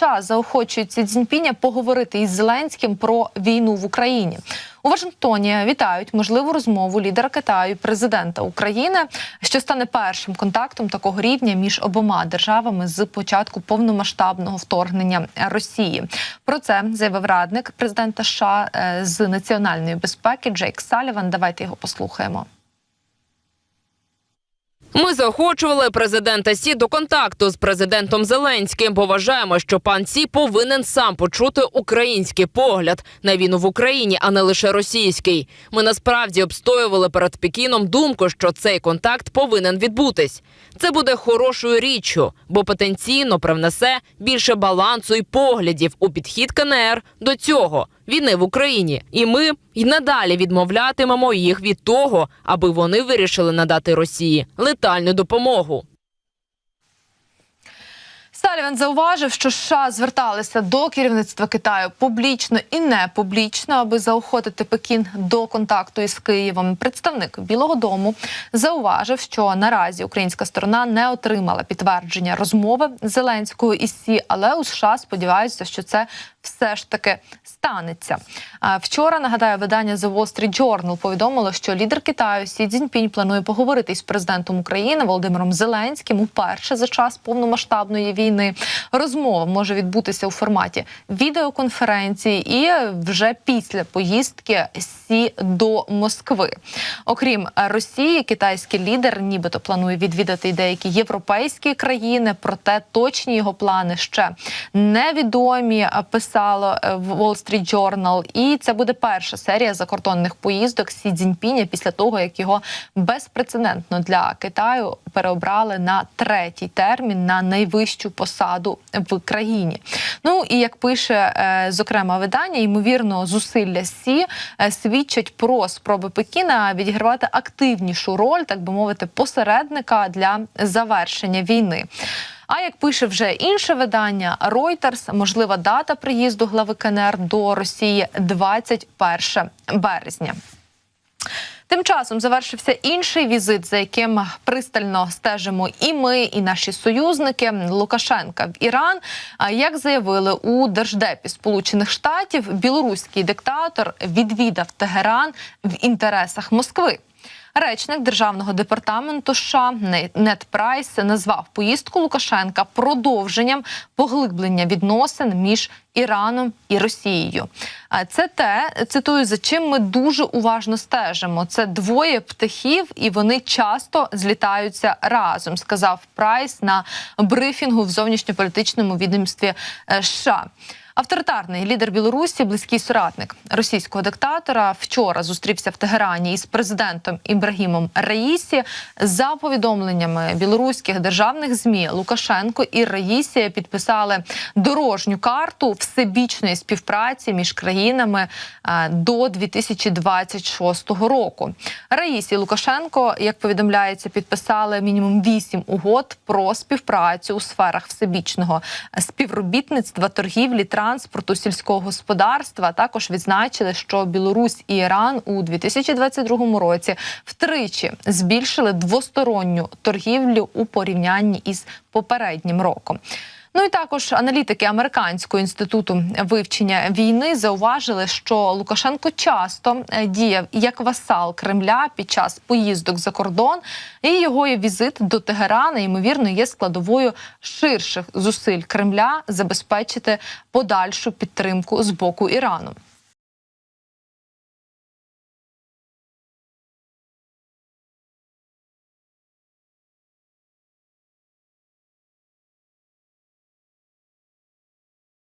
США заохочують Сі Цзіньпіня поговорити із Зеленським про війну в Україні. У Вашингтоні вітають можливу розмову лідера Китаю, президента України, що стане першим контактом такого рівня між обома державами з початку повномасштабного вторгнення Росії. Про це заявив радник президента США е, з національної безпеки Джейк Саліван. Давайте його послухаємо. Ми заохочували президента Сі до контакту з президентом Зеленським, бо вважаємо, що пан Сі повинен сам почути український погляд на війну в Україні, а не лише російський. Ми насправді обстоювали перед Пекіном думку, що цей контакт повинен відбутись. Це буде хорошою річчю, бо потенційно привнесе більше балансу і поглядів у підхід КНР до цього війни в Україні. І ми й надалі відмовлятимемо їх від того, аби вони вирішили надати Росії летальну допомогу. Саліван зауважив, що США зверталися до керівництва Китаю публічно і не публічно, аби заохотити Пекін до контакту із Києвом. Представник Білого Дому зауважив, що наразі українська сторона не отримала підтвердження розмови Зеленського із Сі, але у США сподіваються, що це все ж таки станеться. Вчора нагадаю, видання The Wall Street Journal повідомило, що лідер Китаю Сі Цзіньпінь планує поговорити із президентом України Володимиром Зеленським уперше за час повномасштабної війни. Розмова може відбутися у форматі відеоконференції і вже після поїздки Сі до Москви. Окрім Росії, китайський лідер нібито планує відвідати й деякі європейські країни, проте точні його плани ще невідомі. Писало е, в Wall Street Journal. І це буде перша серія закордонних поїздок Сі Цзіньпіня після того, як його безпрецедентно для Китаю переобрали на третій термін на найвищу посаду в країні. Ну і як пише е, зокрема видання, ймовірно, зусилля Сі е, свідчать про спроби Пекіна відігравати активнішу роль, так би мовити, посередника для завершення війни. А як пише вже інше видання Reuters, можлива дата приїзду глави КНР до Росії 21 березня. Тим часом завершився інший візит, за яким пристально стежимо і ми, і наші союзники Лукашенка в Іран. А як заявили у держдепі Сполучених Штатів, білоруський диктатор відвідав Тегеран в інтересах Москви. Речник державного департаменту США Нет Прайс назвав поїздку Лукашенка продовженням поглиблення відносин між Іраном і Росією. Це те, цитую, за чим ми дуже уважно стежимо. Це двоє птахів, і вони часто злітаються разом. Сказав Прайс на брифінгу в зовнішньополітичному відомстві е, США. Авторитарний лідер Білорусі, близький соратник російського диктатора, вчора зустрівся в Тегерані із президентом Ібрагімом Раїсі. За повідомленнями білоруських державних змі Лукашенко і Раїсі підписали дорожню карту всебічної співпраці між країнами е, до 2026 року. Раїсі і Лукашенко, як повідомляється, підписали мінімум вісім угод про співпрацю у сферах всебічного співробітництва, торгівлі транспорту, сільського господарства також відзначили, що Білорусь і Іран у 2022 році втричі збільшили двосторонню торгівлю у порівнянні із попереднім роком. Ну і також аналітики американського інституту вивчення війни зауважили, що Лукашенко часто е, діяв як васал Кремля під час поїздок за кордон, і його візит до Тегерана ймовірно є складовою ширших зусиль Кремля забезпечити подальшу підтримку з боку Ірану.